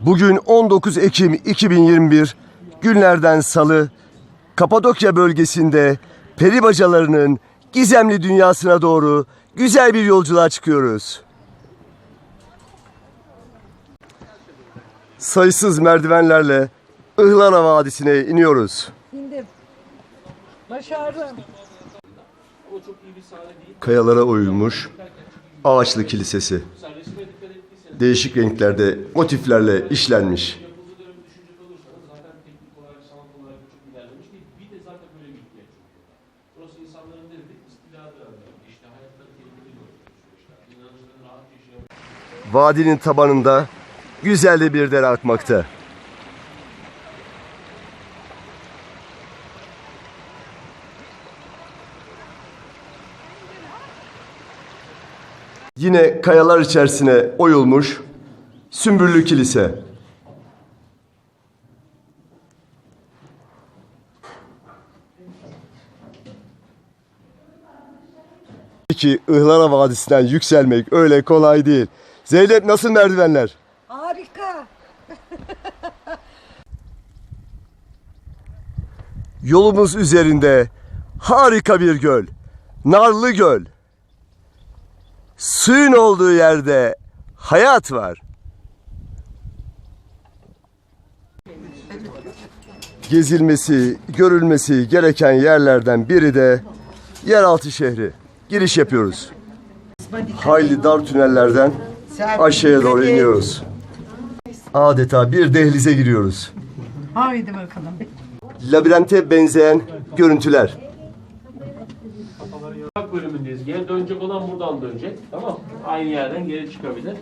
Bugün 19 Ekim 2021 günlerden salı Kapadokya bölgesinde peri bacalarının gizemli dünyasına doğru güzel bir yolculuğa çıkıyoruz. Sayısız merdivenlerle Ihlara Vadisi'ne iniyoruz. İndim. Başardım. Kayalara oyulmuş ağaçlı kilisesi. Değişik renklerde motiflerle işlenmiş. Vadinin tabanında güzel bir dere akmakta. Yine kayalar içerisine oyulmuş Sümbüllü Kilise. Ki Ihlara Vadisi'nden yükselmek öyle kolay değil. Zeynep nasıl merdivenler? Harika. Yolumuz üzerinde harika bir göl. Narlı Göl. Suyun olduğu yerde hayat var. Gezilmesi, görülmesi gereken yerlerden biri de yeraltı şehri. Giriş yapıyoruz. Hayli dar tünellerden aşağıya doğru iniyoruz. Adeta bir dehlize giriyoruz. Haydi bakalım. Labirente benzeyen görüntüler. Bak bölümündeyiz. Geri dönecek olan buradan dönecek. Tamam. Aynı yerden geri çıkabilir.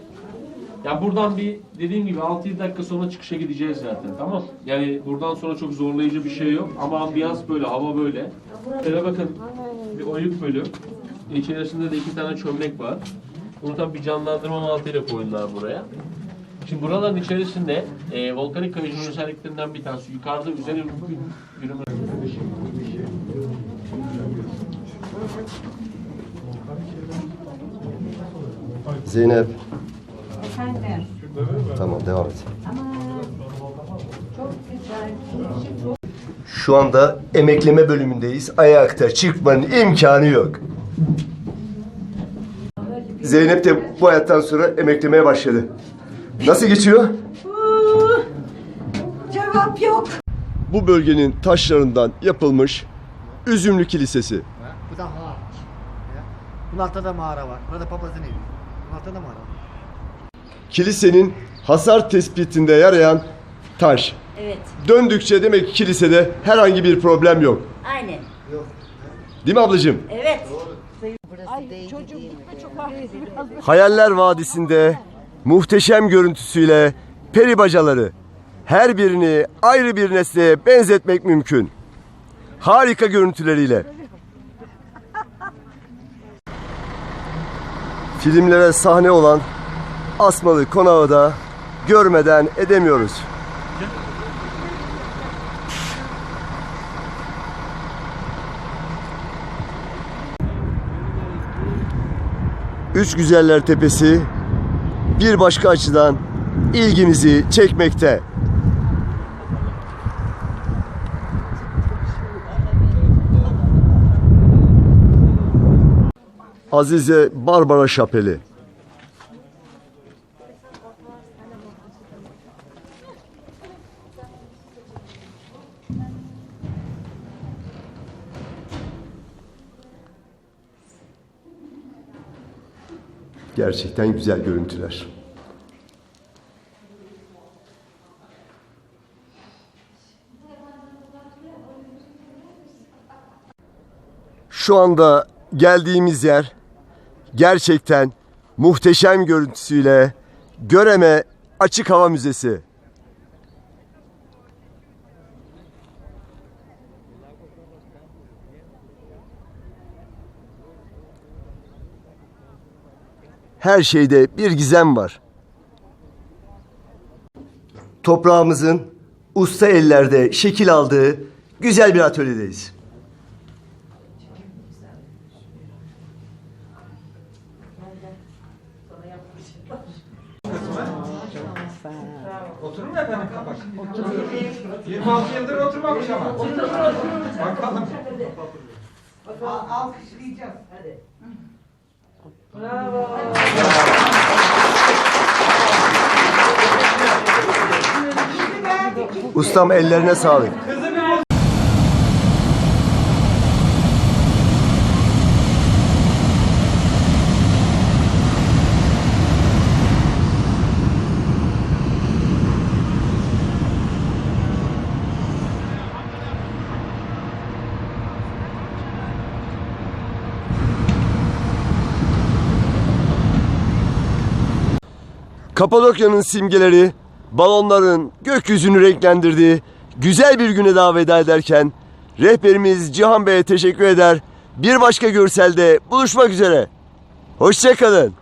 Ya buradan bir dediğim gibi 6-7 dakika sonra çıkışa gideceğiz zaten. Tamam. Yani buradan sonra çok zorlayıcı bir şey yok. Ama ambiyans böyle, hava böyle. Şöyle bakın. Bir oyuk bölüm. İçerisinde de iki tane çömlek var. Bunu tabii bir canlandırma mantığıyla koydular buraya. Şimdi buraların içerisinde e, volkanik kayışın özelliklerinden bir tanesi. Yukarıda üzerine yürüme Zeynep. Efendim. Tamam devam et. Çok güzel. Şu anda emekleme bölümündeyiz. Ayakta çıkmanın imkanı yok. Zeynep de bu hayattan sonra emeklemeye başladı. Nasıl geçiyor? Cevap yok. Bu bölgenin taşlarından yapılmış Üzümlü Kilisesi. Bu da. Ya. Bunun altında da mağara var. Burada papazın evi. Bunun altında da mağara var. Kilisenin hasar tespitinde yarayan taş. Evet, Döndükçe demek ki kilisede herhangi bir problem yok. aynen. Değil mi ablacığım? Evet. Hayaller Vadisi'nde muhteşem görüntüsüyle peri bacaları her birini ayrı bir nesneye benzetmek mümkün. Harika görüntüleriyle. Filmlere sahne olan Asmalı Konağı da görmeden edemiyoruz. Üç Güzeller Tepesi bir başka açıdan ilgimizi çekmekte. Azize Barbara Şapeli. Gerçekten güzel görüntüler. Şu anda geldiğimiz yer gerçekten muhteşem görüntüsüyle Göreme Açık Hava Müzesi. Her şeyde bir gizem var. Toprağımızın usta ellerde şekil aldığı güzel bir atölyedeyiz. Oturur mu efendim kapak? Oturur. 26 yıldır oturmamış ama. Oturur oturur. Bakalım. Alkışlayacağız. Hadi. Ustam ellerine sağlık. Kapadokya'nın simgeleri, balonların gökyüzünü renklendirdiği güzel bir güne daha veda ederken rehberimiz Cihan Bey'e teşekkür eder. Bir başka görselde buluşmak üzere. Hoşçakalın.